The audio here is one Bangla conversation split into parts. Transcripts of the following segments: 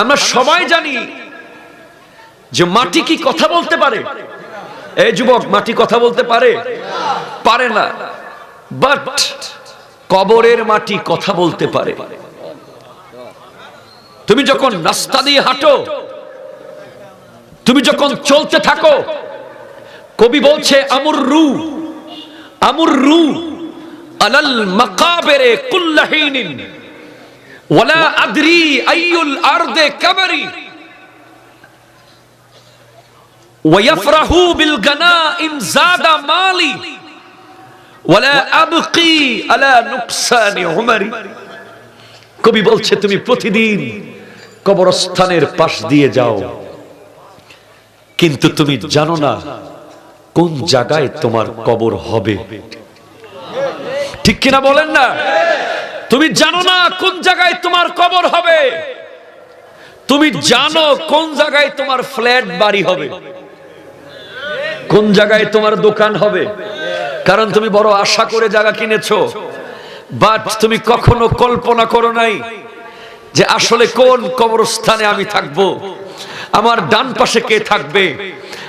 আমরা সবাই জানি যে মাটি কি কথা বলতে পারে? এই যুবক, মাটি কথা বলতে পারে? পারে না। বাট কবরের মাটি কথা বলতে পারে। তুমি যখন রাস্তা দিয়ে হাঁটো, তুমি যখন চলতে থাকো, কবি বলছে, আমুর রু আমুর রু আলাল মাকাবেরে কুল্লাহিনিন। কবি বলছে, তুমি প্রতিদিন কবরস্থানের পাশ দিয়ে যাও। কিন্তু তুমি জানো না কোন জায়গায় তোমার কবর হবে? ঠিক কিনা বলেন না? তুমি জানো না কোন জায়গায় তোমার কবর হবে? তুমি জানো কোন জায়গায় তোমার ফ্ল্যাট বাড়ি হবে? কোন জায়গায় তোমার দোকান হবে? কারণ তুমি বড় আশা করে জায়গা কিনেছো। বাট তুমি কখনো কল্পনা করো নাই যে আসলে কোন কবরস্থানে আমি থাকব? আমার ডান পাশে কে থাকবে?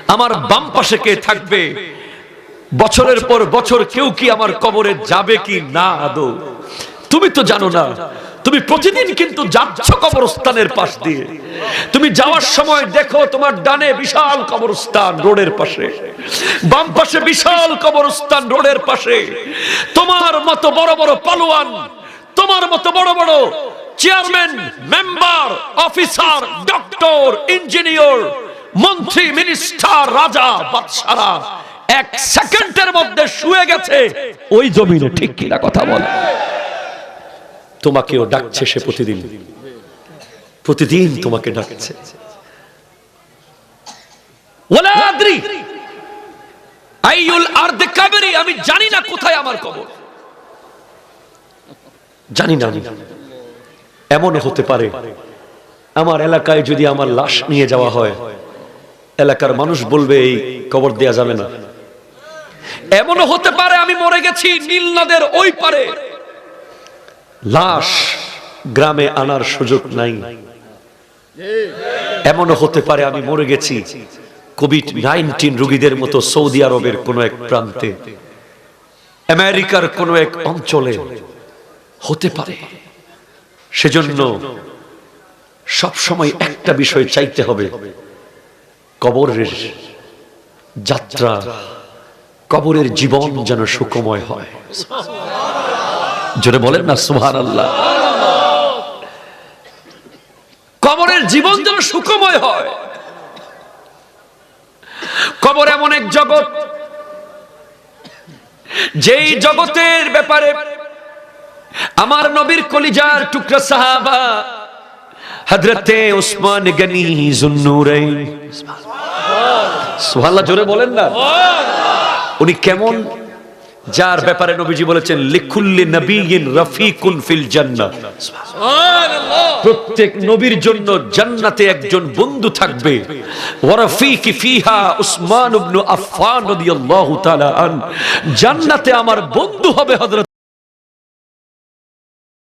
আমার বাম পাশে কে থাকবে? বছরের পর বছর কেউ কি আমার কবরে যাবে কি না আদৌ? তুমি তো জানো না, তুমি প্রতিদিন কিন্তু যাচ্ছ কবরস্থানের পাশ দিয়ে। তুমি যাওয়ার সময় দেখো তোমার ডানে বিশাল কবরস্থান রোডের পাশে। বাম পাশে বিশাল কবরস্থান রোডের পাশে। তোমার মতো বড় বড় পালোয়ান, তোমার মতো বড় বড় chairman, member, officer, doctor, engineer, মন্ত্রী, মিনিস্টার, রাজা, বাদশারা এক সেকেন্ডের মধ্যে শুয়ে গেছে। ওই জমিনে ঠিক কিনা কথা বল। তোমাকেও ডাকছে সে প্রতিদিন। প্রতিদিন তোমাকে ডাকছে। আমি জানি না কোথায় আমার কবর। জানি না এমন হতে পারে, আমার এলাকায় যদি আমার লাশ নিয়ে যাওয়া হয়, এলাকার মানুষ বলবে, এই কবর দেয়া যাবে না। এমনও হতে পারে, আমি মরে গেছি নীল নদের ওই পারে। লাশ গ্রামে আনার সুযোগ নাই। এমনও হতে পারে আমি মরে গেছি। কোভিড নাইনটিন রোগীদের মতো সৌদি আরবের কোন এক প্রান্তে। আমেরিকার কোন এক অঞ্চলে হতে পারে। সেজন্য সব সময় একটা বিষয় চাইতে হবে। কবরের যাত্রা, কবরের জীবন যেন সুখময় হয়। জোরে বলেন না সুহান আল্লাহ কবরের জীবন যেন সুখময় হয়। কবর এমন এক জগৎ, যেই জগতের ব্যাপারে আমার নবীর কলিজার টুকরা সাহাবা, হযরতে ওসমান গনি জুন্নুরাইন সুবহানাল্লাহ, জোরে বলেন না। উনি কেমন যার ব্যাপারে নবীজি বলেছেন লিখুল্লি নবীন রফিকুন ফিল জান্নাহ। প্রত্যেক নবীর জন্য জান্নাতে একজন বন্ধু থাকবে। ওয়ারাফিকি ফিহা উসমান ইবনে আফফান রাদিয়াল্লাহু তাআলা আন। জান্নাতে আমার বন্ধু হবে হযরত